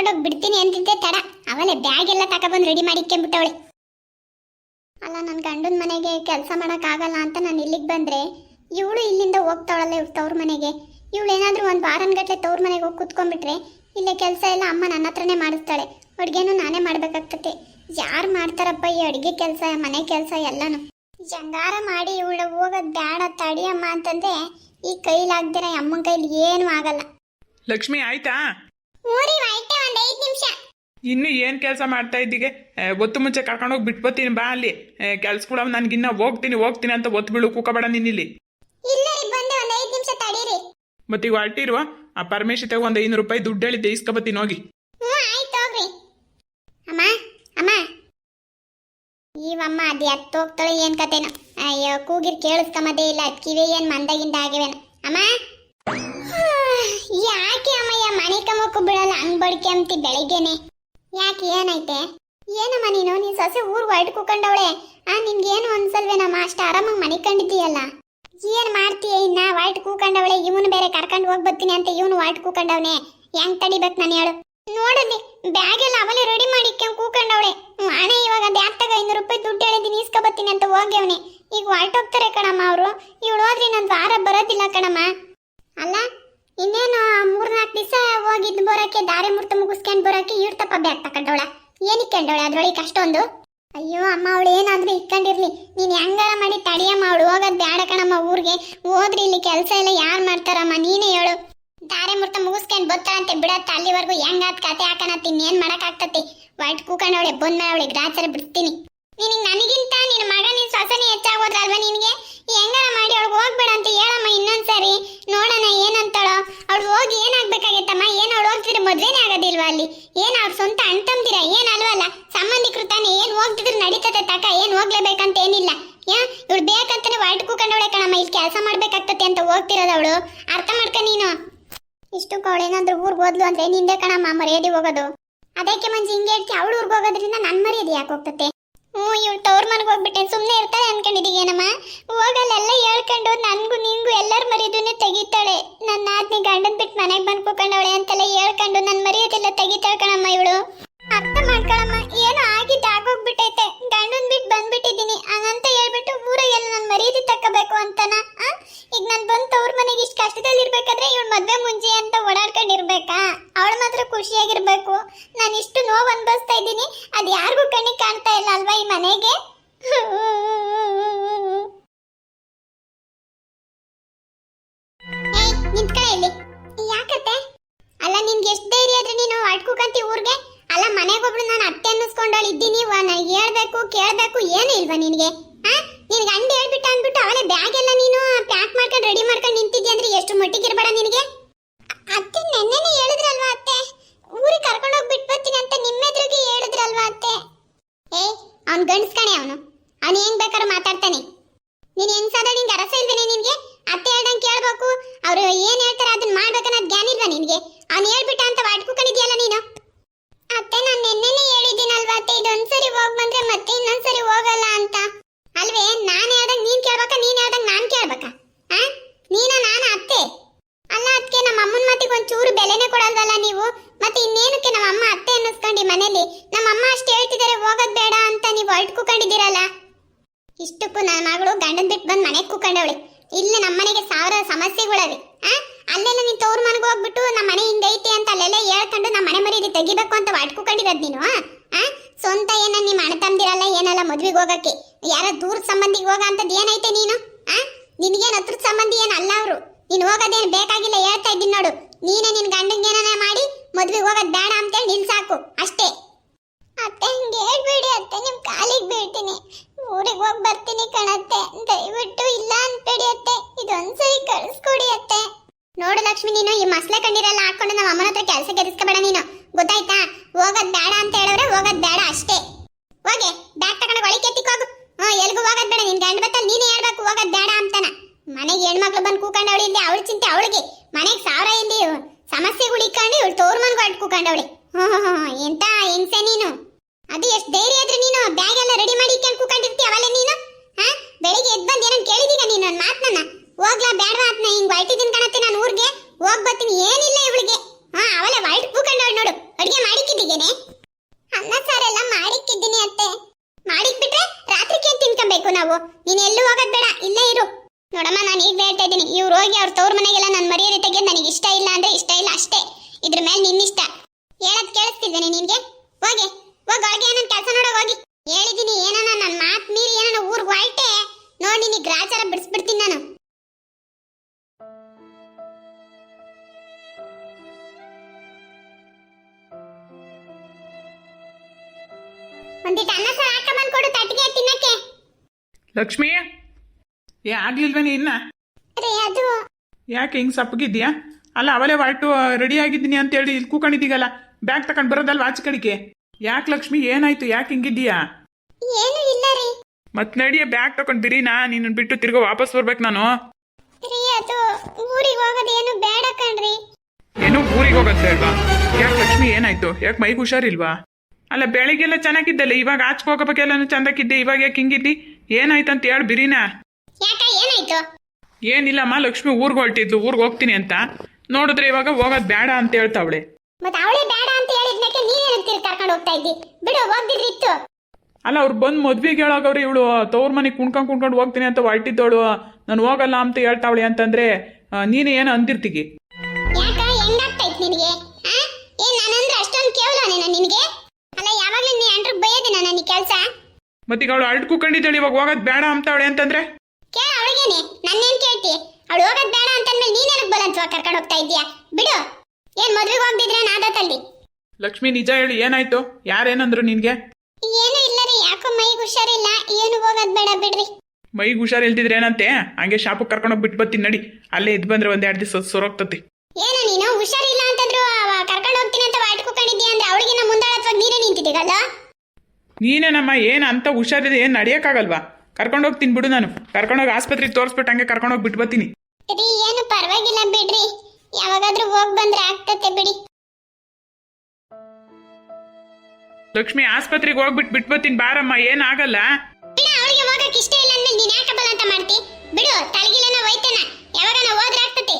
ಕರ್ಕೊಂಡೋಗಿ ಬಿಡ್ತೀನಿ ಅಂತಿದ್ದೆ ತಡ. ಅವಳೆ ಬ್ಯಾಗ್ ಎಲ್ಲ ತಗೊಬಂದು ರೆಡಿ ಮಾಡಿಕ್ಕೊಂಬಿಟ್ಟವಳೆ ಅಲ್ಲ ನನ್ನ ಗಂಡನ ಮನೆಗೆ ಕೆಲಸ ಆಗಲ್ಲ ಅಂತ ನಾನು ಇಲ್ಲಿಗೆ ಬಂದ್ರೆ ಇವಳು ಇಲ್ಲಿಂದ ಹೋಗ್ತಾವಳಲ್ಲ ಇವ್ ತವ್ರ ಮನೆಗೆ. ಇವಳು ಏನಾದರೂ ಒಂದು ವಾರನ್ಗಟ್ಲೆ ತವ್ರ ಮನೆಗೆ ಹೋಗಿ ಕೂತ್ಕೊಂಡ್ಬಿಟ್ರೆ ಇಲ್ಲೇ ಕೆಲಸ ಎಲ್ಲ ಅಮ್ಮ ನನ್ನ ಹತ್ರನೇ ಮಾಡಿಸ್ತಾಳೆ. ಅಡುಗೆನೂ ನಾನೇ ಮಾಡಬೇಕಾಗ್ತತೆ. ಯಾರು ಮಾಡ್ತಾರಪ್ಪ ಈ ಅಡುಗೆ ಕೆಲಸ ಮನೆ ಕೆಲಸ ಎಲ್ಲಾನು? ಜಂಗಾರ ಮಾಡಿ ಇವಳು ಹೋಗೋದು ಬೇಡ ತಡಿಯಮ್ಮ ಅಂತಂದ್ರೆ ಈ ಕೈಲಾಗ್ದಿರ ಅಮ್ಮನ ಕೈಲಿ ಏನೂ ಆಗಲ್ಲ. ಲಕ್ಷ್ಮಿ ಆಯ್ತಾ? ಊರಿ ಆಯ್ತೆ. ಐದು ನಿಮಿಷ. ಇನ್ನು ಏನು ಕೆಲಸ ಮಾಡ್ತಾ ಇದ್ದೀಗೆ? ಏ, ಒತ್ತು ಮುಂಚೆ ಕರ್ಕೊಂಡೋಗಿ ಬಿಟ್ಬೋತೀನಿ ಬಾ ಅಲ್ಲಿ. ಕೆಲ್ಸಗಳು ನನ್ಗಿನ್ನ ಹೋಗ್ತೀನಿ ಹೋಗ್ತೀನಿ ಅಂತ ಒತ್ತು ಬಿಳು ಕೂಕಬೇಡ ನೀನಿಲ್ಲಿ ಇಲ್ಲ. ರೀ ಬಂದೆ ಒಂದು ಐದು ನಿಮಿಷ ತಡೀರಿ. ಮತ್ತೆ ಈಗ ಹೊರಟಿರುವ ಆ ಪರಮೇಶಿತಾಗ ಒಂದು ಐನೂರು ರೂಪಾಯಿ ದುಡ್ಡು ಹೇಳಿದ್ದೆ ಇಸ್ಕೊಬತ್ತೀನಿ ಹೋಗಿ. ಹ್ಞೂ ಆಯ್ತು ಹೋಗ್ರಿ. ಅಮ್ಮ ಅಮ್ಮ. ಈವಮ್ಮ ಅದು ಎತ್ತು ಹೋಗ್ತಾಳೆ ಏನ್ ಕತೆನೋ. ಅಯ್ಯೋ ಕೂಗಿರ್ ಕೇಳಿಸ್ಕೊಂಬದೇ ಇಲ್ಲ ಅದ್ ಕಿವಿ ಏನ್ ಮಂದಾಗಿಂದ ಆಗಿವೆನ ಅಮ್ಮ. ಯಾ ಕಮ್ಮಕ್ಕೂ ಬಿಡಲ್ಲ ಹಂಗ್ ಅಂತಿ ಬೆಳಿಗ್ಗೆನೆ. ಯಾಕೆ ಏನೈತೆ ಏನಮ್ಮ ನೀನು? ನೀನ್ ಸೊಸೆ ಊರ್ ಹೊರಟು ಕೂಕೊಂಡವಳೆ. ಆ, ನಿನ್ಗೇನು ಅನ್ಸಲ್ವೇನಮ್ಮ? ಅಷ್ಟು ಆರಾಮಾಗಿ ಮನೆ ಕಂಡಿದ್ದೀಯಲ್ಲ. ಏನ್ ಮಾಡ್ತೀಯ ಇನ್ನ? ವಾಯ್ಟ್ ಕೂಕೊಂಡವಳೆ, ಇವನು ಬೇರೆ ಕರ್ಕೊಂಡು ಹೋಗ್ ಬರ್ತೀನಿ ಅಂತ ಇವನು ವಾಯ್ಟ್ ಕೂಕೊಂಡವನೆ. ಹೆಂಗ್ ತಡಿಬೇಕು ನಾನು ಹೇಳು. ನೋಡಲ್ಲಿ ಬ್ಯಾಗ್ ಎಲ್ಲ ಅವಲೇ ರೆಡಿ ಮಾಡಿ ಕೂಕೊಂಡವಳೆ. ಹಣೆ ಇವಾಗ ಬ್ಯಾಗ್ ತಗ ಐನೂರು ರೂಪಾಯಿ ದುಡ್ಡು ಹೇಳಿದ್ದೀನಿ ಇಸ್ಕೊಬತ್ತೀನಿ ಅಂತ ಹೋಗ್ಯವನೆ. ಈಗ ಹೊರಟೋಗ್ತಾರೆ ಕಣಮ್ಮ ಅವರು. ಇವಳು ಹೋದ್ರೆ ಇನ್ನೊಂದು ವಾರ ಬರೋದಿಲ್ಲ ಕಣಮ್ಮ. ಅಲ್ಲ ಇನ್ನೇನು ಮೂರ್ನಾಲ್ಕು ದಿವಸ ಹೋಗಿದ್ ಬರೋಕೆ, ದಾರಿ ಮುರ್ತ ಮುಗಿಸ್ಕೊಂಡು ಇವ್ರ ಇಡ್ತಪ್ಪ ಬ್ಯಾಗ್ ತಕೊಂಡವಳ. ಏನಕ್ಕೆ ಕಂಡವಳೆ ಅದ್ರೊಳಗೆ ಅಷ್ಟೊಂದು ಅಯ್ಯೋ ಅಮ್ಮ, ಅವಳು ಏನಾದ್ರೂ ಇಟ್ಕೊಂಡಿರ್ಲಿ ನೀನ್ ಹೆಂಗಾರ ಮಾಡಿ ತಡಿಯಮ್ಮ, ಅವಳು ಹೋಗೋದ್ ಬ್ಯಾಡ ಕಣಮ್ಮ ಊರಿಗೆ. ಹೋದ್ರಿ ಇಲ್ಲಿ ಕೆಲಸ ಎಲ್ಲ ಯಾರು ಮಾಡ್ತಾರಮ್ಮ, ನೀನೇ ಹೇಳು. ದಾರೆ ಮುರ್ತ ಮುಗಿಸ್ಕೊಂಡ್ ಬತ್ತಾಳಂತೆ ಬಿಡತ್ತ, ಅಲ್ಲಿವರೆಗೂ ಹೆಂಗಾತ್ ಕತೆ ಹಾಕಣತ್ತಿ ಏನ್ ಮಾಡಕ್ ಆಗ್ತತಿ? ವೈಟ್ ಕೂಕೊಂಡವಳೆ ಬಂದ್ ಅವಳಿಗೆ ಗ್ರಾಚಾರ ಬಿಡ್ತೀನಿ. ನಿನಗೆ ನನಗಿಂತ ನಿನ್ನ ಮಗ ನಿನ್ನ ಸೊಸನೆ ಹೆಚ್ಚಾಗೋದ್ರಲ್ವಾ ನಿನಗೆ? ಹೆಂಗಾರ ಮಾಡಿ ಅವಳಿಗೆ ಹೋಗ್ಬೇಡ ಅಂತ ಹೇಳಮ್ಮ ಇನ್ನೊಂದ್ಸರಿ ನೋಡೋಣ ಏನಂತಾಳೋ ಅವಳು ಹೋಗಿ ಏನಾಗ್ಬೇಕಾಗಿತ್ತಮ್ಮ ಏನ್ ಅವಳು ಹೋಗ್ತಿದ್ರೆ ಮದ್ವೆನೇ ಆಗೋದಿಲ್ವಾ ಅಲ್ಲಿ ಏನ್ ಅವ್ರ ಸ್ವಂತ ಅಣ್ತಂದಿರ ಏನ್ ಅಲ್ವಲ್ಲ ಸಂಬಂಧಿಕರು ತಾನೇ ಏನ್ ನಡೀತದೆ ತಕ ಏನ್ ಹೋಗ್ಲೇಬೇಕಂತ ಏನಿಲ್ಲ. ಯಾ, ಇವಳು ಬೇಕಂತಾನೆ ವೈಟ್ ಕೂಕೊಂಡವಳೆ ಕಣಮ್ಮ, ಇಲ್ಲಿ ಕೆಲಸ ಮಾಡ್ಬೇಕಾಗ್ತತೆ ಅಂತ ಹೋಗ್ತಿರೋದು ಅವಳು. ಅರ್ಥ ಮಾಡ್ಕ ನೀನು. ಇಷ್ಟು ಅವಳೇನಾದ್ರೂ ಊರ್ಗ್ ಹೋದ್ಲು ಅಂದ್ರೆ ನಿಂದೆ ಕಣಮ್ಮ, ಮರ್ಯಾದೆ ಹೋಗೋದು. ಅದಕ್ಕೆ ಮಂಜಿ, ಹಿಂಗೆ ಹೇಳ್ತಿ ಅವಳು ಊರ್ಗ್ ಹೋಗೋದ್ರಿಂದ ನನ್ ಮರ್ಯಾದೆ ಯಾಕೆ ಹೋಗ್ತತೆ? ಹ್ಞೂ, ಇವಳು ತವ್ರ ಮನೆಗೆ ಹೋಗ್ಬಿಟ್ಟೆ ಸುಮ್ಮನೆ ಇರ್ತಾಳೆ ಅನ್ಕೊಂಡಿದ್ದೀಗೇನಮ್ಮ ಹೋಗಲ್ಲೆಲ್ಲ ಹೇಳ್ಕೊಂಡು ನನಗೂ ನಿಂಗೂ ಎಲ್ಲರ ಮರ್ಯಾದನ್ನೇ ತೆಗಿತಾಳೆ. ನನ್ನ ಆದ್ನಿ ಗಂಡನ್ ಬಿಟ್ಟು ಮನೆಗೆ ಬಂದು ಕೂಕೊಂಡವಳೆ ಅಂತೆಲ್ಲ ಹೇಳ್ಕೊಂಡು ನನ್ನ ಮರ್ಯಾದೆಲ್ಲ ತೆಗಿತಾಳೆ ಕಣಮ್ಮ ಇವಳು. ಅರ್ಥ ಮಾಡ್ಕೊಳಮ್ಮ, ಏನೋ ಆಗಿದ್ದು ಆಗೋಗ್ಬಿಟ್ಟೈತೆ ಗಂಡನ್ ಬಿಟ್ಟು ಬಂದ್ಬಿಟ್ಟಿದ್ದೀನಿ ಹಂಗಂತ ಹೇಳ್ಬಿಟ್ಟು ಊರಾಗೆಲ್ಲ ನನ್ನ ಮರ್ಯಾದೆ ತಕ್ಕಬೇಕು ಅಂತನ ಆ? ಈಗ ನಾನು ಬಂದು ತವ್ರ ಮನೆಗೆ ಇಷ್ಟು ಕಷ್ಟದಲ್ಲಿ ಇರ್ಬೇಕಾದ್ರೆ ಇವಳು ಮದ್ವೆ ಮುಂಚೆ ಅಂತ ಓಡಾಡ್ಕೊಂಡಿರ್ಬೇಕಾ ಅವಳು ಮಾತ್ರ ಖುಷಿಯಾಗಿರ್ಬೇಕು ನಾನು ಇಷ್ಟು ನೋವು ಅನ್ಭವಿಸ್ತಾ ಇದ್ದೀನಿ ಅದು ಯಾರಿಗೂ ಕಣ್ಣಿಗೆ ಕಾಣ್ತಾ ಇಲ್ಲ ಅಲ್ವಾ ಈ ಮನೆಗೆ ಏಯ್, ನಿಂತ್ಕೊಳ ಇಲ್ಲಿ. ಯಾಕತ್ತೆ? ಅಲ್ಲ, ನಿನ್ಗೆ ಎಷ್ಟು ಧೈರ್ಯ ಆದ್ರೆ ನೀನು ಅಟ್ಕುಕಂತಿ ಊರಿಗೆ? ಅಲ್ಲ ಮನೆಗೊಬ್ಳು ನಾನು ಅತ್ತೆ ಅನ್ನಿಸ್ಕೊಂಡವಳು ಇದ್ದೀನಿ ಹೇಳ್ಬೇಕು, ಕೇಳಬೇಕು, ಏನು ಇಲ್ವಾ ನಿನಗೆ? ಆ? ನಿನ್ಗೆ ಗಂಡ ಹೇಳ್ಬಿಟ್ಟು ಅಂದ್ಬಿಟ್ಟು ಅವಳೆ ಬ್ಯಾಗ್ ಎಲ್ಲ ನೀನು ಪ್ಯಾಕ್ ಮಾಡ್ಕೊಂಡು ರೆಡಿ ಮಾಡ್ಕೊಂಡು ನಿಂತಿದ್ದೆ ಅಂದ್ರೆ ಎಷ್ಟು ಮಟ್ಟಿಗೆ ಇರಬೇಡ ನಿನಗೆ ಅತ್ತೆ ನೆನ್ನೆನೆ ಹೇಳಿದ್ರಲ್ವಾ ಅತ್ತೆ ಊರಿಗೆ ಕರ್ಕೊಂಡು ಹೋಗಿ ಬಿಟ್ಬರ್ತೀನಿ ಅಂತ ನಿಮ್ಮೆದ್ರಿಗೆ ಹೇಳಿದ್ರಲ್ವಾ ಅತ್ತೆ ಏ ಅವ್ನ್ ಗಂಡ್ಸ್ ಕಣೆ ಅವನು ಅವ್ನು ಹೆಂಗ್ ಬೇಕಾದ್ರೂ ಮಾತಾಡ್ತಾನೆ ನೀನ್ ಹೆಂಗ್ಸಾದ ನಿಂಗೆ ಅರಸ ಇಲ್ವೇನೆ ನಿನ್ಗೆ ಅತ್ತೆ ಹೇಳ್ದಂಗೆ ಕೇಳ್ಬೇಕು ಅವ್ರು ಏನ್ ಹೇಳ್ತಾರೆ ಅದನ್ನ ಮಾಡ್ಬೇಕನ್ನೋದು ಜ್ಞಾನ ಇಲ್ವಾ ನಿನ್ಗೆ ಅವ್ನು ಹೇಳ್ಬಿಟ್ಟ ಅಂತ ವಾಟ್ಕೂಕೊಂಡಿದ್ಯಲ್ಲ ನೀನು ಅತ್ತೆ ನಾನು ನಿನ್ನೆನೆ ಹೇಳಿದ್ದೀನಲ್ವಾ ಅತ್ತೆ ಇದೊಂದ್ಸರಿ ಹೋಗ್ ಬಂದ್ರೆ ಮತ್ತೆ ಇನ್ನೊಂದ್ಸರಿ ಹೋಗಲ್ಲ ಅಂತ ಅಲ್ವೇ ನಾನ್ ಹೇಳ್ದಂಗ್ ನೀನ್ ಕೇಳ್ಬೇಕಾ ನೀನ್ ಕೇಳ್ಬೇಕಾ? ಆ? ನೀನ ನಾನ ಅತ್ತೆ? ಅಲ್ಲ ಅದಕ್ಕೆ ನಮ್ಮ ಅಮ್ಮನ ಮಾತಿಗೆ ಒಂಚೂರು ಬೆಲೆನೇ ಕೊಡಲ್ವಲ್ಲ ನೀವು? ಮತ್ತೆ ಇನ್ನೇನಕ್ಕೆ ನಮ್ಮ ಅಮ್ಮ ಅತ್ತೆ ಅನ್ನಿಸ್ಕೊಂಡು ಮನೇಲಿ ನಮ್ಮ ಅಮ್ಮ ಅಷ್ಟು ಹೇಳ್ತಿದ್ದಾರೆ ಹೋಗೋದ್ ಬೇಡ ಅಂತ ನೀವು ಹೊರಟು ಕೂಕೊಂಡಿದ್ದೀರಲ್ಲ? ಇಷ್ಟಕ್ಕೂ ನನ್ನ ಮಗಳು ಗಂಡನ್ ಬಿಟ್ಟು ಬಂದು ಮನೆಗೆ ಕೂಕೊಂಡವಳೆ. ಇಲ್ಲಿ ನಮ್ಮ ಮನೆಗೆ ಸಾವಿರ ಸಮಸ್ಯೆಗಳವೆ. ಆ? ಅಲ್ಲೆಲ್ಲ ನೀನ್ ತವ್ರ ಮನೆಗೆ ಹೋಗ್ಬಿಟ್ಟು ನಮ್ಮ ಮನೆ ಹಿಂಗೈತೆ ಅಂತ ಅಲ್ಲೆಲ್ಲ ಹೇಳ್ಕೊಂಡು ನಮ್ಮ ಮನೆ ಮರ್ಯಾದೆ ತೆಗಿಬೇಕು ಅಂತ ವಾಟ್ಕೂಕೊಂಡಿರೋದು ನೀನು, ಆ? ಸ್ವಂತ ಏನ ನಿಮ್ಮ ಅಣ್ಣ ತಂದಿರಲ್ಲ, ಏನಲ್ಲ ಮದುವೆಗೆ ಹೋಗಕ್ಕೆ? ಯಾರ ದೂರ ಸಂಬಂಧಿಗೆ ಹೋಗ ಅಂತದ್ ಏನೈತೆ ನೀನು? ಆ? ನಿನ್ಗೇನ್ ಹತ್ರದ ಸಂಬಂಧಿ ಏನ್ ಅಲ್ಲ ಅವರು. ನೀನು ಹೋಗೋದೇನ್ ಬೇಕಾಗಿಲ್ಲ, ಹೇಳ್ತಾ ಇದ್ದೀನಿ ನೋಡು. ನೀನೇ ನಿನ್ ಗಂಡಂಗೆ ಏನಾನ ಮಾಡಿ ಮದ್ವೆಗೆ ಹೋಗೋದ್ ಬೇಡ ಅಂತೇಳಿ ನಿಲ್ಸಾಕು ಅಷ್ಟೇ. ಅತ್ತೆ ಹಿಂಗೆ ಹೇಳ್ಬೇಡಿ ಅತ್ತೆ, ನಿಮ್ ಕಾಲಿಗೆ ಬೀಳ್ತೀನಿ. ಊರಿಗೆ ಹೋಗಿ ಬರ್ತೀನಿ ಕಣತ್ತೆ. ದಯವಿಟ್ಟು ಇಲ್ಲ ಅನ್ಬೇಡಿ ಅತ್ತೆ. ಇದೊಂದ್ಸರಿ ಕಳಿಸ್ಕೊಡಿ ಅತ್ತೆ. ನೋಡು ಲಕ್ಷ್ಮಿ, ನೀನು ಈ ಮಸ್ಲೆ ಕಂಡಿರಲ್ಲ ಹಾಕೊಂಡು ನಮ್ಮ ಅಮ್ಮನ ಹತ್ರ ಕೆಲಸ ಗೆದಿಸ್ಕೋಬೇಡ ನೀನು. ಗೊತ್ತಾಯ್ತಾ? ನನ್ನ ಹೋಗ್ಲಾ ಬೇಡ ಅದ್ನ? ಹಿಂಗ್ ಹೊಯ್ತಿದ್ದೀನಿ ಕಣತ್ತೆ ನಾನು ಊರಿಗೆ. ಹೋಗ್ ಬರ್ತೀನಿ. ಏನಿಲ್ಲ ಇವಳಿಗೆ. ಹಾ, ಅವಳ ವೈಟ್ ಬುಕ್ಕಂಡವಳು ನೋಡು. ಅಡಿಗೆ ಮಾಡಿಕ್ಕಿದ್ದೀಗೇನೆ? ಅನ್ನ ಸಾರೆಲ್ಲ ಮಾಡಿಕ್ಕಿದ್ದೀನಿ ಅತ್ತೆ. ಮಾಡಿಕ್ಬಿಟ್ರೆ ಕೇನ್ ತಿನ್ಕೊಬೇಕು ನಾವು? ನೀನು ಎಲ್ಲೂ ಹೋಗೋದ್ ಬೇಡ. ಇಲ್ಲೇ ಇರು. ನೋಡಮ್ಮ, ನಾನು ಈಗ ಹೇಳ್ತಾ ಇದ್ದೀನಿ. ಇವ್ರು ಹೋಗಿ ಅವ್ರ ತವ್ರ ಮನೆಗೆಲ್ಲ ನಾನು ಮರ್ಯಾದೆ ತೆಗೆದು ನನಗೆ ಇಷ್ಟ ಇಲ್ಲ ಅಂದ್ರೆ ಇಷ್ಟ ಇಲ್ಲ ಅಷ್ಟೇ. ಇದ್ರ ಮೇಲೆ ನಿನ್ನಿಷ್ಟ. ಹೇಳದ್ ಕೇಳಿಸ್ತಿದ್ದೇನೆ ನಿನ್ಗೆ? ಒಂದಿಟ್ಟು ಅನ್ನ ಸಾರು ಹಾಕೊಂಬಂದ್ ಕೊಡು ತಟ್ಟಿಗೆ ತಿನ್ನಕ್ಕೆ. ಲಕ್ಷ್ಮಿ ಏ ಆಗ್ಲಿಲ್ವೇನೆ ಇನ್ನ? ರೀ ಅದು. ಯಾಕೆ ಹಿಂಗೆ ಸಪ್ಪಗಿದ್ಯಾ ಅಲ್ಲ ಅವಲೇ ಹೊರಟು ರೆಡಿ ಆಗಿದ್ದೀನಿ ಅಂತೇಳಿ ಇಲ್ಲಿ ಕೂಕೊಂಡಿದ್ದೀಗಲ್ಲ ಬ್ಯಾಗ್ ತಗೊಂಡು ಬರೋದಲ್ವ ಆಚೆ ಕಡೆಗೆ? ಯಾಕೆ ಲಕ್ಷ್ಮಿ ಏನಾಯ್ತು? ಯಾಕೆ ಹಿಂಗಿದ್ದೀಯಾ? ಏನು ಇಲ್ಲ ರೀ. ಮತ್ ನಡಿಯ ಬ್ಯಾಗ್ ತಗೊಂಡು ಬಿರಿನಾ? ನಿನ್ನ ಬಿಟ್ಟು ತಿರ್ಗಾ ವಾಪಸ್ ಬರ್ಬೇಕು ನಾನು? ರೀ ಅದು. ಊರಿಗೆ ಹೋಗೋದು ಏನು ಬೇಡ ಕಣ್ರಿ. ಏನು ಊರಿಗೆ ಹೋಗೋದು ಹೇಳ್ವಾ ಯಾಕೆ ಲಕ್ಷ್ಮಿ ಏನಾಯ್ತು? ಯಾಕೆ ಮೈಗೆ ಹುಷಾರಿಲ್ವಾ? ಅಲ್ಲ ಬೆಳಿಗ್ಗೆಲ್ಲ ಚೆನ್ನಾಗಿದ್ದಲ್ಲ? ಇವಾಗ ಆಚೆ ಹೋಗೋಬೇಕೆಲ್ಲನೂ ಚಂದಕ್ಕಿದ್ದೆ ಇವಾಗ ಯಾಕೆ ಹಿಂಗಿದ್ದಿ? ಏನಾಯ್ತು ಅಂತ ಹೇಳಿ ಬಿರಿನಾ. ಯಾಕ ಏನಾಯ್ತು? ಏನಿಲ್ಲಮ್ಮ ಲಕ್ಷ್ಮಿ ಊರಿಗೆ ಹೊರಟಿದ್ಲು. ಊರಿಗೆ ಹೋಗ್ತೀನಿ ಅಂತ. ನೋಡಿದ್ರೆ ಇವಾಗ ಹೋಗೋದು ಬೇಡ ಅಂತ ಹೇಳ್ತಾವಳೆ. ಮತ್ತೆ ಅವಳೇ ಬೇಡ ಅಂತ ಹೇಳಿದ್ನಕ್ಕೆ ಕರ್ಕೊಂಡು ಹೋಗ್ತಾ ಇದ್ದಿ? ಬಿಡು ಅಲ್ಲ ಅವ್ರು ಬಂದು ಮದ್ವೆಗೆ ಹೇಳೋಗವ್ರಿ ಇವಳು. ತವ್ರ ಮನೆಗೆ ಕುಣ್ಕೊಂಡು ಕುಣ್ಕೊಂಡು ಹೋಗ್ತೀನಿ ಅಂತ ಹೊರಟಿದ್ದವಳು. ನಾನು ಹೋಗಲ್ಲ ಅಂತ ಹೇಳ್ತಾವಳೆ ಅಂತಂದ್ರೆ ನೀನೇ ನೀನು ಏನು ಅಂದಿರ್ತಿಗಿ? ಯಾಕ ನಿನಗೆ ಆ? ಏನ್ ನಾನಂದ್ರೆ ಅಷ್ಟೊಂದು ಕೇವಲನೇನ ನಿನಗೆ ಅಲ್ಲ ಯಾವಾಗ್ಲೂ ನೀ ಅಂಡ್ರ ಬೈಯೋದಿನ ನನಗೆ ಕೆಲಸ ಮತ್ತೀಗ ಅವಳು ಅಲ್ಟ್ ಕುಕೊಂಡಿದ್ದಾಳೆ ಇವಾಗ ಹೋಗೋದು ಬೇಡ ಅಂತವಳೆ ಅಂತಂದ್ರೆ? ಕೇಳ ಅವಳಿಗೇನೆ ನನ್ನೇನ್ ಕೇಳ್ತಿ? ಅವಳು ಹೋಗೋದ್ ಬೇಡ ಅಂತಂದ್ಮೇಲೆ ನೀನ್ ಏನಕ್ಕೆ ಬಲಂತವಾ ಕರ್ಕೊಂಡು ಹೋಗ್ತಾ ಇದ್ಯಾ ಬಿಡು. ಏನ್ ಮದ್ವೆಗೆ ಹೋಗ್ದಿದ್ರೆ ನಾದತ್ತಲ್ಲಿ ಲಕ್ಷ್ಮಿ ನಿಜ ಹೇಳಿ ಏನಾಯ್ತು? ಯಾರೇನಂದ್ರು ನಿನ್ಗೆ? ಏನು ಇಲ್ಲ ರೀ ಯಾಕೋ ಮೈಗೆ ಹುಷಾರಿಲ್ಲ ಏನು ಹೋಗೋದ್ ಬೇಡ ಬಿಡ್ರಿ. ಮೈಗೆ ಹುಷಾರ್ ಇಲ್ದಿದ್ರೆ ಏನಂತೆ? ಹಂಗೆ ಶಾಪಕ್ಕೆ ಕರ್ಕೊಂಡೋಗಿ ಬಿಟ್ಟು ಬರ್ತೀನಿ ನಡಿ. ಅಲ್ಲೇ ಇದ್ ಬಂದ್ರೆ ಒಂದ್ ಎರಡು ದಿವಸ ಸೊರೋಗ್ತತಿ. ಏನು ನೀನು? ಹುಷಾರಿಲ್ಲ ಅಂತಂದ್ರು ಕರ್ಕೊಂಡು ಹೋಗ್ತೀನಿ ಅಂತ ಅವಳಿಗೆ ಕುಕೊಂಡಿದ್ಯಾ ಅಂದ್ರೆ ಅವಳಿಗಿನ ಮುಂದಾಳತ್ವಾಗ ನೀನೇ ನಿಂತಿದ್ದೀಗಲ್ಲ ನೀನೇನಮ್ಮ ಏನು ಅಂತ ಹುಷಾರಿದೆ ಏನು ನಡೆಯೋಕ್ಕಾಗಲ್ವಾ? ಕರ್ಕೊಂಡೋಗಿ ತಿನ್ ಬಿಡು ನಾನು. ಕರ್ಕೊಂಡೋಗಿ ಆಸ್ಪತ್ರೆಗೆ ತೋರಿಸ್ಬಿಟ್ಟು ಹಂಗೆ ಕರ್ಕೊಂಡೋಗಿ ಬಿಟ್ಟು ಬರ್ತೀನಿ. ರೀ ಏನು ಪರವಾಗಿಲ್ಲ ಬಿಡ್ರಿ. ಯಾವಾಗಾದ್ರೂ ಹೋಗಿ ಬಂದ್ರೆ ಆಗ್ತತೆ ಬಿಡಿ. ಲಕ್ಷ್ಮಿ ಆಸ್ಪತ್ರೆಗೆ ಹೋಗ್ಬಿಟ್ಟು ಬಿಟ್ಟು ಬರ್ತೀನಿ ಬಾರಮ್ಮ ಏನಾಗಲ್ಲ ಇಲ್ಲ ಅವಳಿಗೆ ಹೋಗಕ್ಕೆ ಇಷ್ಟ ಇಲ್ಲ ಅಂದ್ಮೇಲೆ ನೀನ್ ಯಾಕೆ ಅಂತ ಮಾಡ್ತಿ? ಬಿಡು ತಲೆಗಿಲೆನ ಒಯ್ತೇನ ಯಾವಾಗನ ಹೋದ್ರೆ ಆಗ್ತತೆ.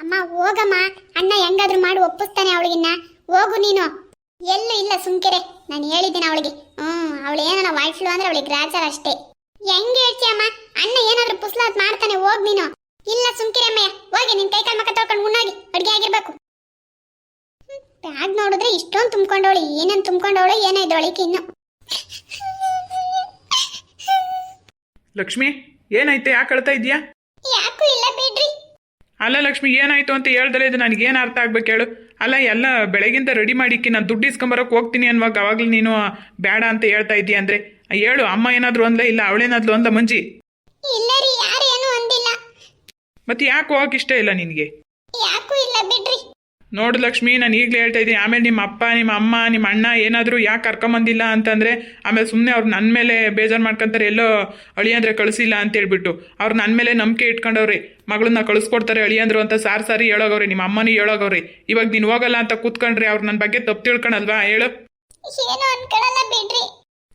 ಅಮ್ಮ ಹೋಗಮ್ಮ. ಅಣ್ಣ ಹೆಂಗಾದ್ರೂ ಮಾಡಿ ಒಪ್ಪಿಸ್ತಾನೆ ಅವಳಿಗಿನ್ನ. ಹೋಗು ನೀನು. ಎಲ್ಲೂ ಇಲ್ಲ ಸುಂಕೆರೆ ನಾನು ಹೇಳಿದ್ದೀನಿ ಅವಳಿಗೆ. ಹ್ಮ್ ಅವಳು ವೈಟ್ ಫ್ಲೂ ಅಂದ್ರೆ ಅವಳಿಗೆ ಗ್ರಾಚಾರ ಅಷ್ಟೇ. ಹೆಂಗ್ ಹೇಳ್ತೀಯಮ್ಮ ಅಣ್ಣ ಏನಾದ್ರೂ ಪುಸ್ಲಾತ್ ಮಾಡ್ತಾನೆ ಹೋಗ್ ನೀನು. ಇಲ್ಲ ಸುಂಕೆರೆ ಅಮ್ಮಯ್ಯ ಹೋಗಿ ನಿನ್ ಕೈ ಕಾಲ್ ಮಕ್ಕ ತೊಳ್ಕೊಂಡು ಉಣ್ಣಾಗಿ ಅಡ್ಗೆ ಆಗಿರ್ಬೇಕು. ಬ್ಯಾಗ್ ನೋಡಿದ್ರೆ ಇಷ್ಟೊಂದು ತುಂಬ್ಕೊಂಡವಳು ಏನೇನ್ ತುಂಬ್ಕೊಂಡವಳು ಏನಾಯ್ತು ಅವಳಿಗೆ ಇನ್ನು. ಲಕ್ಷ್ಮಿ ಏನಾಯ್ತು? ಯಾಕೆ ಅಳ್ತಾ ಇದೀಯಾ ಯಾಕೂ ಇಲ್ಲ ಬಿಡ್ರಿ. ಅಲ್ಲ ಲಕ್ಷ್ಮಿ ಏನಾಯ್ತು ಅಂತ ಹೇಳ್ದಲೇ ಇದು ನನಗೇನು ಏನು ಅರ್ಥ ಆಗ್ಬೇಕು ಹೇಳು. ಅಲ್ಲ ಎಲ್ಲ ಬೆಳಗಿಂದ ರೆಡಿ ಮಾಡಿಕ್ಕಿ ನಾನು ದುಡ್ಡು ಇಸ್ಕೊಂಬರೋಕೆ ಹೋಗ್ತೀನಿ ಅನ್ನುವಾಗ ಅವಾಗಲೂ ನೀನು ಬೇಡ ಅಂತ ಹೇಳ್ತಾ ಇದ್ದೀಯ ಅಂದರೆ? ಹೇಳು ಅಮ್ಮ ಏನಾದರೂ ಅಂದ್ಲ? ಇಲ್ಲ ಅವಳೇನಾದ್ಲು ಅಂದ ಮಂಜಿ? ಇಲ್ಲ ರೀ ಯಾರೇನು ಅಂದಿಲ್ಲ. ಮತ್ತೆ ಯಾಕೆ ಹೋಗಕ್ಕೆ ಇಷ್ಟ ಇಲ್ಲ ನಿನಗೆ? ಯಾಕೂ ಇಲ್ಲ ಬಿಡ್ರಿ. ನೋಡು ಲಕ್ಷ್ಮಿ ನಾನು ಈಗಲೇ ಹೇಳ್ತಾ ಇದ್ದೀನಿ. ಆಮೇಲೆ ನಿಮ್ಮ ಅಪ್ಪ ನಿಮ್ಮ ಅಮ್ಮ ನಿಮ್ಮ ಅಣ್ಣ ಏನಾದರೂ ಯಾಕೆ ಕರ್ಕೊಂಬಂದಿಲ್ಲ ಅಂತಂದರೆ ಆಮೇಲೆ ಸುಮ್ಮನೆ ಅವ್ರು ನನ್ನ ಮೇಲೆ ಬೇಜಾರು ಮಾಡ್ಕೊಂತಾರೆ ಎಲ್ಲೋ ಅಳಿಯಂದ್ರೆ ಕಳಿಸಿಲ್ಲ ಅಂತ ಹೇಳ್ಬಿಟ್ಟು ಅವ್ರು ನನ್ನ ಮೇಲೆ ನಂಬಿಕೆ ಇಟ್ಕೊಂಡವ್ರಿ. ಮಗಳನ್ನ ಕಳಿಸ್ಕೊಡ್ತಾರೆ ಅಳಿಯಂದ್ರು ಅಂತ ಸಾರ್ ಸಾರಿ ಹೇಳೋಗವ್ರಿ ನಿಮ್ಮ ಅಮ್ಮನೂ ಹೇಳೋಗವ್ರಿ. ಇವಾಗ ನೀನು ಹೋಗಲ್ಲ ಅಂತ ಕೂತ್ಕೊಂಡ್ರೆ ಅವ್ರು ನನ್ನ ಬಗ್ಗೆ ತಪ್ಪು ತಿಳ್ಕೊಳಲ್ವಾ? ಹೇಳು.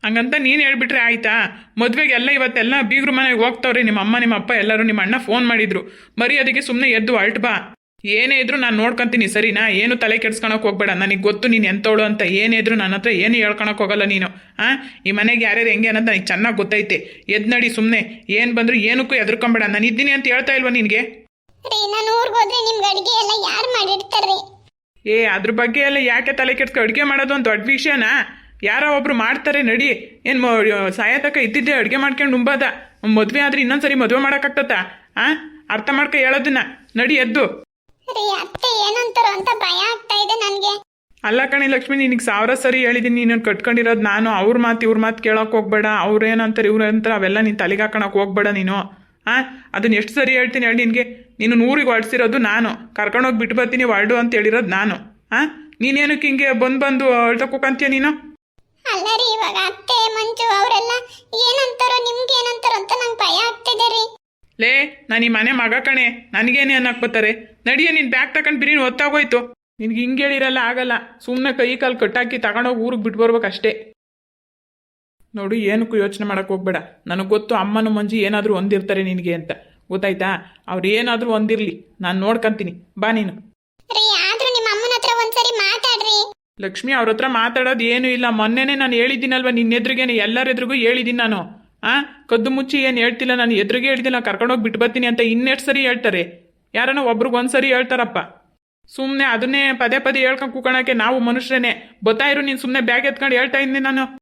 ಹಂಗಂತ ನೀನು ಹೇಳ್ಬಿಟ್ರೆ ಆಯ್ತಾ? ಮದ್ವೆಗೆ ಎಲ್ಲ ಇವತ್ತೆಲ್ಲ ಬೀಗ್ರು ಮನೆಗೆ ಹೋಗ್ತಾವ್ರಿ. ನಿಮ್ಮ ಅಮ್ಮ ನಿಮ್ಮ ಅಪ್ಪ ಎಲ್ಲರೂ ನಿಮ್ಮ ಅಣ್ಣ ಫೋನ್ ಮಾಡಿದ್ರು. ಮರಿ ಅದಕ್ಕೆ ಸುಮ್ಮನೆ ಎದ್ದು ಅಲ್ಟ್ ಬಾ. ಏನೇ ಇದ್ರು ನಾನು ನೋಡ್ಕೊಂತೀನಿ ಸರಿನಾ? ಏನು ತಲೆ ಕೆಡ್ಸ್ಕೊಳಕ್ ಹೋಗ್ಬೇಡ. ನನಗೆ ಗೊತ್ತು ನೀನು ಎಂತವಳು ಅಂತ. ಏನೇ ಇದ್ರು ನನ್ನ ಹತ್ರ ಏನು ಹೇಳ್ಕೊಳಕ್ ಹೋಗಲ್ಲ ನೀನು. ಆ? ಈ ಮನೆಗೆ ಯಾರ್ಯಾರು ಹೆಂಗೆ ಅನ್ನೋದು ನನಗೆ ಚೆನ್ನಾಗಿ ಗೊತ್ತೈತೆ. ಎದ್ನಡಿ ಸುಮ್ಮನೆ ಏನು ಬಂದ್ರು ಏನಕ್ಕೂ ಎದ್ಕೊಂಬೇಡ ನಾನು ಇದ್ದೀನಿ ಅಂತ ಹೇಳ್ತಾ ಇಲ್ವಾ ನಿನಗೆ? ಏ ಅದ್ರ ಬಗ್ಗೆ ಎಲ್ಲ ಯಾಕೆ ತಲೆ ಕೆಡ್ಸ್ಕೊ? ಅಡುಗೆ ಮಾಡೋದು ಒಂದು ದೊಡ್ಡ ವಿಷಯನಾ? ಯಾರೋ ಒಬ್ರು ಮಾಡ್ತಾರೆ ನಡಿ. ಏನು ಸಾಯತಕ ಇದ್ದಿದ್ದೆ ಅಡುಗೆ ಮಾಡ್ಕೊಂಡು ಉಂಬಾದ. ಮದುವೆ ಆದ್ರೆ ಇನ್ನೊಂದ್ಸರಿ ಮದುವೆ ಮಾಡೋಕ್ಕಾಗ್ತತ ಆ? ಅರ್ಥ ಮಾಡ್ಕೊ ಹೇಳೋದನ್ನ. ನಡಿ ಎದ್ದು. ರೀ ಅತ್ತೆ ಏನಂತಾರೋ ಅಂತ ಭಯ ಆಗ್ತಾ ಇದೆ ನನ್ಗೆ. ಅಲ್ಲ ಕಣಿ ಲಕ್ಷ್ಮಿ ನಿನಗೆ ಸಾವಿರ ಸರಿ ಹೇಳಿದೀನಿ ನೀನು ಕಟ್ಕೊಂಡಿರೋದು ನಾನು ಅವ್ರ ಮಾತು ಇವ್ರ ಮಾತು ಕೇಳೋಕೆ ಹೋಗ್ಬೇಡ ಅವ್ರು ಏನಂತಾರೆ ಇವ್ರು ಅಂತಾರೆ ಅವೆಲ್ಲ ನೀನು ತಲೆಗೆ ಹಾಕೋಣಕ್ಕೆ ಹೋಗ್ಬೇಡ ನೀನು. ಹಾಂ ಅದನ್ನ ಎಷ್ಟು ಸರಿ ಹೇಳ್ತೀನಿ ಹೇಳಿ ನಿನಗೆ. ನೀನು ನೂರಿಗೆ ಹೊಡ್ಸಿರೋದು ನಾನು ಕರ್ಕೊಂಡೋಗಿ ಬಿಟ್ಟು ಬರ್ತೀನಿ ಹೊರಡು ಅಂತ ಹೇಳಿರೋದು ನಾನು. ಹಾಂ ನೀನೇನಕ್ಕೆ ಹಿಂಗೆ ಬಂದು ಬಂದು ಅಳ್ತಕ್ಕೋಕಂತೀಯ ಕೂಕಂತೀಯ ನೀನು? ಅಲ್ಲ ರೀ ಇವಾಗ ಅತ್ತೆ ಮಂಜು ಅವರೆಲ್ಲ ಏನಂತಾರೋ ನಿಮ್ಗೆ ಏನಂತಾರೋ ಅಂತ ನಂಗೆ ಭಯ ಆಗ್ತಿದೆ ರೀ. ಲೇ ನಾನು ಈ ಮನೆ ಮಗ ಕಣೆ ನನಗೇನೆ ಅನ್ನಕ್ಕೆ ಬರ್ತಾರೆ. ನಡಿಯ ನೀನು ಬ್ಯಾಗ್ ತಗೊಂಡು ಬಿರಿಯಾನಿ ಹೊತ್ತಾಗೋಯ್ತು. ನಿನ್ಗೆ ಹಿಂಗೆ ಹೇಳಿರಲ್ಲ ಆಗಲ್ಲ. ಸುಮ್ಮನೆ ಕೈ ಕಾಲು ಕಟ್ಟಾಕಿ ತಗೊಂಡೋಗಿ ಊರಿಗೆ ಬಿಟ್ಟು ಬರ್ಬೇಕು ಅಷ್ಟೇ. ನೋಡು ಏನಕ್ಕೂ ಯೋಚನೆ ಮಾಡೋಕೆ ಹೋಗ್ಬೇಡ. ನನಗೆ ಗೊತ್ತು ಅಮ್ಮನ ಮಂಜಿ ಏನಾದರೂ ಒಂದಿರ್ತಾರೆ ನಿನಗೆ ಅಂತ. ಗೊತ್ತಾಯ್ತಾ? ಅವ್ರು ಏನಾದರೂ ಒಂದಿರಲಿ. ನಾನು ನೋಡ್ಕೊಂತೀನಿ. ಬಾ ನೀನು. ರೀ ಆದ್ರೂ ನಿಮ್ಮ ಅಮ್ಮನ ಹತ್ರ ಒಂದ್ಸರಿ ಮಾತಾಡ್ರಿ. ಲಕ್ಷ್ಮಿ ಅವ್ರ ಹತ್ರ ಮಾತಾಡೋದು ಏನೂ ಇಲ್ಲ. ಮೊನ್ನೆನೇ ನಾನು ಹೇಳಿದ್ದೀನಲ್ವ ನಿನ್ನ ಎದುರಿಗೇನೆ? ಎಲ್ಲರ ಎದುರಿಗೂ ಹೇಳಿದ್ದೀನಿ ನಾನು. ಆ? ಕದ್ದು ಮುಚ್ಚಿ ಏನು ಹೇಳ್ತಿಲ್ಲ? ನಾನು ಎದುರಿಗೆ ಹೇಳ್ತಿಲ್ಲ ಕರ್ಕೊಂಡೋಗಿ ಬಿಟ್ಟು ಬರ್ತೀನಿ ಅಂತ ಇನ್ನೆಷ್ಟು ಸರಿ ಹೇಳ್ತಾರೆ? ಯಾರನ್ನ ಒಬ್ರಿಗೆ ಒಂದ್ಸರಿ ಹೇಳ್ತಾರಪ್ಪ. ಸುಮ್ಮನೆ ಅದನ್ನೇ ಪದೇ ಪದೇ ಹೇಳ್ಕೊಂಡು ಕೂಕೊಳಕ್ಕೆ ನಾವು ಮನುಷ್ಯರೇ ಗೊತ್ತಾಯಿರು ನೀನು ಸುಮ್ಮನೆ ಬ್ಯಾಗ್ ಎತ್ಕೊಂಡು ಹೇಳ್ತಾ ಇದ್ದೀನಿ ನಾನು.